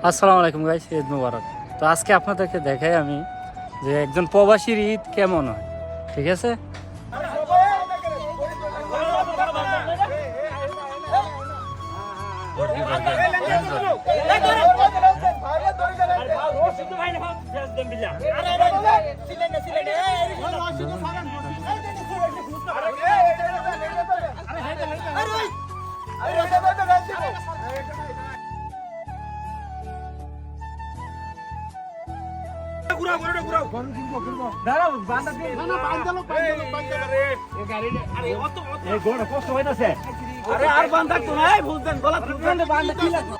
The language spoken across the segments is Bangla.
আসসালামু আলাইকুম গাইস ঈদ মুবারক তো আজকে আপনাদেরকে দেখাই আমি যে একজন প্রবাসীর ঈদ কেমন হয় ঠিক আছে আরে আর বান্ধা তো নাই বুঝতেন গলা বান্ধা কি লাগবে?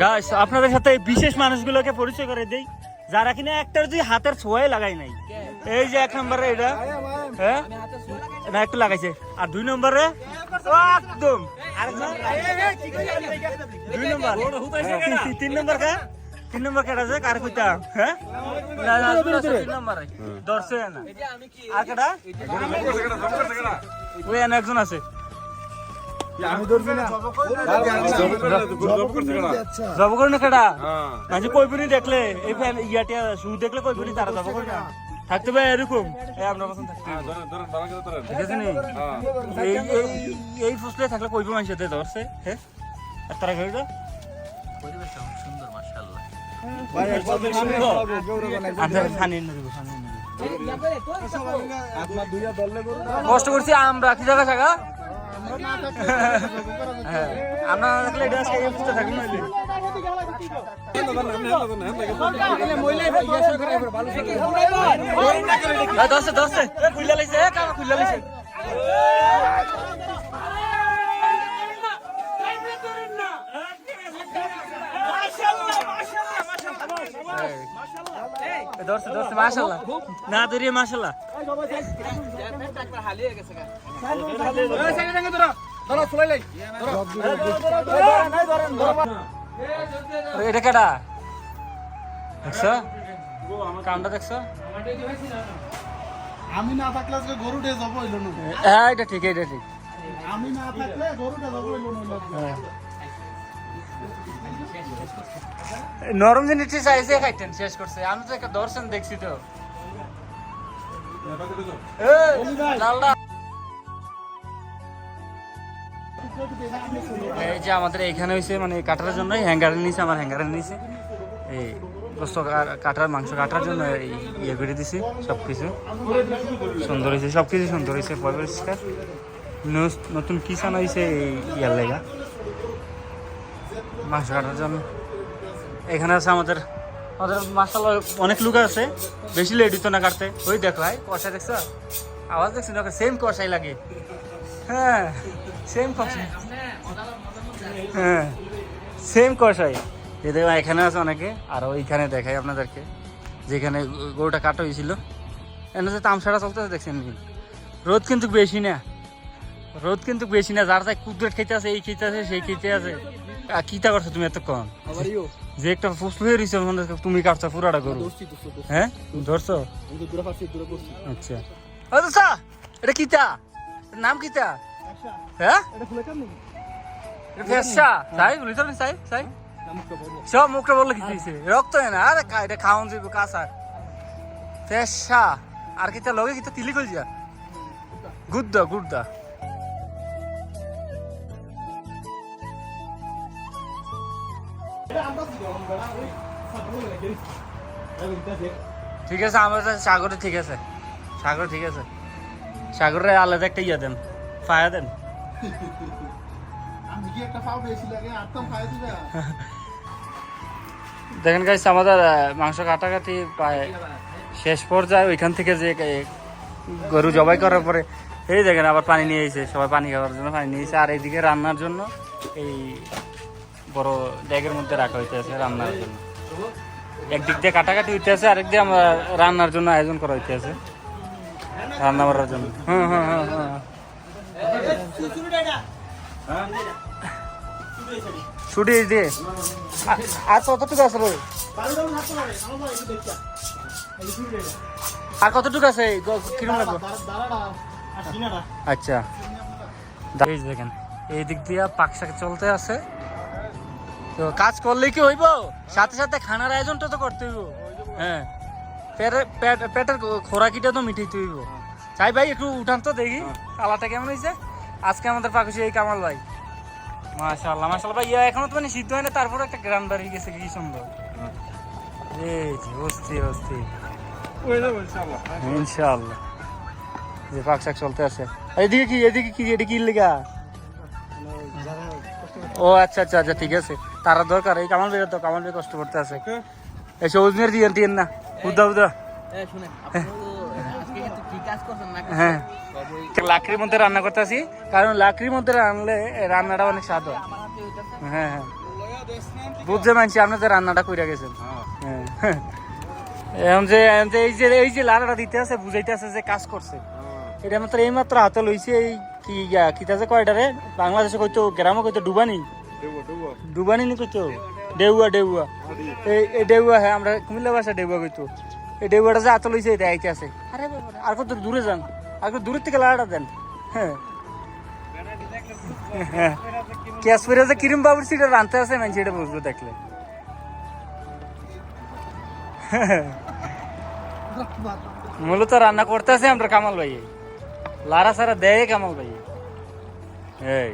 গাইস আপনাদের সাথে বিশেষ মানুষগুলোকে পরিচয় করে দেই, যারা কিনা একটার যদি হাতের ছোঁয়াই লাগাই নাই। এই যে এক নম্বরে এটা হ্যাঁ? না একটু লাগাইছে। আর দুই নম্বরে? একদম। দুই নম্বর। তিন- নম্বর কা? তিন নম্বর কেটা আছে কার কইতা? হ্যাঁ? তিন নম্বর। দর্শে না। আর কেটা ওই একজন আছে। জব করে না কেটা কইবুনি দেখলে? এই ইয়াতে শুরু দেখলে কইবুনি তারা জব করে না? থাকতে পারে এরকম। আপনার থাকতে ঠিক আছে নি? এই এই- এই ফসলে থাকলে কইবু মানুষের ধরছে হ্যাঁ? আর তারা ঘরে আচ্ছা ফানি না দিব। কষ্ট করছি আমরা কি জায়গা জায়গা হ্যাঁ আমরা না থাকলে না হ্যাঁ দশে দশে খুললে লাইছে খুললে লাইছে। দশে দশে মাশাল্লাহ না দরিয়ে মাশাল্লাহ এটা কেডা? দেখছ? কামটা দেখছ? আমি না থাকলে আজকে গরুটে যাব হইল না। হ্যাঁ এটা ঠিক এটা ঠিক। আমি না থাকলে গরুটে যাব হইল না। হ্যাঁ। নরম জিনিস চাইছে খাইতেন শেষ করছে। আমি তো একটা দর্শন দেখছি তো। এই, যে আমাদের এখানে হয়েছে মানে কাটার জন্য হ্যাঙ্গারের নিচে আমার হ্যাঙ্গারের নিচে এই কাটার মাংস কাটার জন্য ইয়ে করে দিছি সব কিছু সুন্দর হয়েছে সব কিছু সুন্দর হয়েছে পরিষ্কার। নতুন কিষান হয়েছে এই ইয়ার লেগা। মাংস কাটার জন্য। এখানে আছে আমাদের আমাদের মাসাল অনেক লোক আছে। বেশি লেট দিত না কাটতে। ওই দেখো ভাই কষাই দেখছ? আওয়াজ দেখছি না সেম কষাই লাগে। হ্যাঁ সেম কষাই। হ্যাঁ সেম কষাই। এই দেখো, এখানে আছে অনেকে। আর ওইখানে দেখাই আপনাদেরকে। যেখানে গরুটা কাটা হয়েছিল। এনে যে তামসাটা চলতেছে, দেখছেন? রোদ কিন্তু বেশি না। রোদ কিন্তু বেশি না। যার যাই কুদরত খেতে আছে এই খেতে আছে সেই খেতে আছে কিটা করছ তুমি এতক্ষণ? যে একটা ফুসলু রয়েছে মনে তুমি কাটছো পুরাটা দোস্ত হ্যাঁ? ধরছো? আচ্ছা। ও দোস্তা এটা এটার নাম কিটা হ্যাঁ? এটা ফেসা সাই বলি তো সাই সাই। নামটা বড় সব মুখটা বললে কি দিয়েছে রক্ত না? আরে কা- এটা খাওয়ান যাইব কাঁচা ফেসা আর কিটা লগে কিটা তিলি যা গুদ্দা গুদ্দা ঠিক আছে আমার সাগরে ঠিক আছে। সাগর ঠিক আছে। সাগরে আলাদা একটা ইয়া দেন ফায়া দেন। দেখেন গাইস আমাদের মাংস কাটাকাটি প্রায় শেষ পর্যায়ে ওইখান থেকে যে গরু জবাই করার পরে এই দেখেন আবার পানি নিয়ে এসেছে সবাই পানি খাওয়ার জন্য পানি নিয়ে এসেছে আর এইদিকে রান্নার জন্য এই বড় ড্যাগের মধ্যে রাখা হইতেছে রান্নার জন্য। একদিক দিয়ে কাটাকাটি হইতেছে, আরেক দিয়ে আমরা রান্নার জন্য আয়োজন করা হইতেছে। রান্না করার জন্য। হুম হুম হুম ছুটি দিয়ে আর কতটুকু আছে রে আর কতটুকু আছে? কিরম লাগবে? আচ্ছা। দেখেন, এই দিক দিয়ে পাক শাক চলতে আছে। তো কাজ করলে কি হইব? সাথে সাথে খানার আয়োজনটা তো করতে হইব। হ্যাঁ। পেটের পেট- পেটের খোরাকিটা তো মিটাইতে হইব। চাই ভাই, একটু উঠান তো দেখি কালাটা কেমন হয়েছে আজকে আমাদের পাকুছি এই কামাল ভাই। মাশাআল্লাহ মাশাআল্লাহ ভাই এখনও তো মানে সিদ্ধ হয় না তারপরে একটা গ্রাম বাড়ি গেছে, কি সুন্দর। এই অস্থির অস্থির। ইনশাআল্লাহ। যে পাক শাক চলতে আছে। এদিকে কি এদিকে কি এটা কি লেগা? ও আচ্ছা আচ্ছা আচ্ছা ঠিক আছে। তারা দরকার এই কামাল বেরো তো কামাল বের কষ্ট করতে আছে। এই সবুজ মেয়ের দিয়ে দিয়েন না উদা উদা হ্যাঁ। লাকড়ির মধ্যে রান্না করতেছি কারণ লাকড়ির মধ্যে রান্নলে রান্নাটা অনেক স্বাদ হয়। হ্যাঁ হ্যাঁ। বুঝতে মানছি আপনি তো রান্নাটা কইরা গেছেন। হ্যাঁ। এখন যে এই যে এই যে লাড়াটা দিতে আছে বুঝাইতে আছে যে কাজ করছে। এটা মাত্র এই মাত্র হাতে লইছে এই কি ইয়া কিতাছে কয়টারে বাংলাদেশে কইতো গ্রামে কইতো ডুবানি? ডুবানি নি কইতো? ডেউয়া ডেউয়া। এই এই ডেউয়া হ্যাঁ আমরা কুমিল্লা ভাষা ডেউয়া কইতো। এই ডেউয়াটা যে হাতে লইছে এটা আইতে আছে। আরে আর কত দূরে যান? আর কত দূরের থেকে লাড়াটা দেন? হ্যাঁ। হ্যাঁ ক্যাশ ফিরে যে কিরিম বাবুর সিটা রানতে আছে মানে সেটা বুঝব দেখলে। মূলত রান্না করতে আছে আমরা কামাল ভাই লারা সারা দেয় কামাল ভাই এই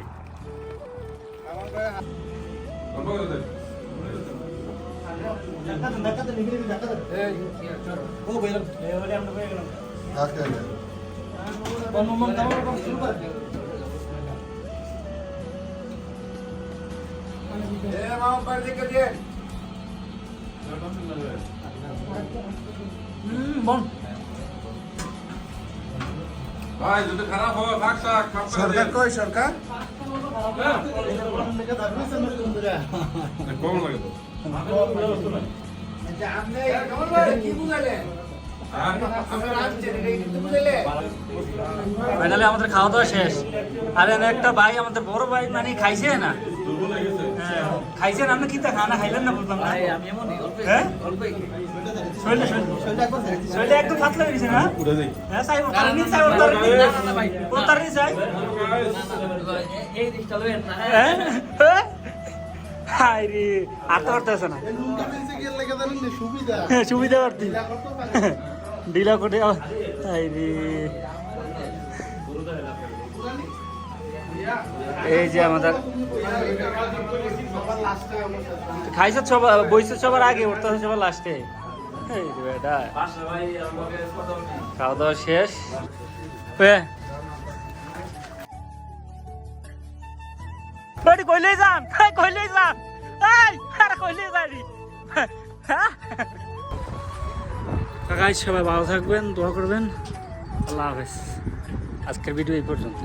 ভাই যদি খারাপ হয় ভাগ শাক সরকার দিন। কই সরকার? কম লাগে তো। ফাইনালি আমাদের খাওয়া দাওয়া শেষ। আর একটা ভাই আমাদের বড় ভাই মানে খাইছে না? খাইছেন আপনি কি তা খানা খাইলেন না বুঝলাম না হ্যাঁ? অল্পই শরীরে শরীরে একদম পাতলা হয়ে গেছে না হ্যাঁ সাই ওতার নি সাই ওতার নি না, না, না, ভাই। ওতার নি সাই এই দিকটা লইেন না হ্যাঁ হ্যাঁ? হাই রে আর তো পারতেছে না সুবিধা করতে ডিলা করে হাই রে এই যে আমাদের খাইছে সবার, বইছে সবার আগে, উঠতে সবার লাস্টে খাওয়া দাওয়া শেষ। বাড়ি কইলেই যান। কইলেই যান। কইলেই যানি কাকাই সবাই ভালো থাকবেন, দোয়া করবেন। আল্লাহ হাফেজ। আজকের ভিডিও এই পর্যন্ত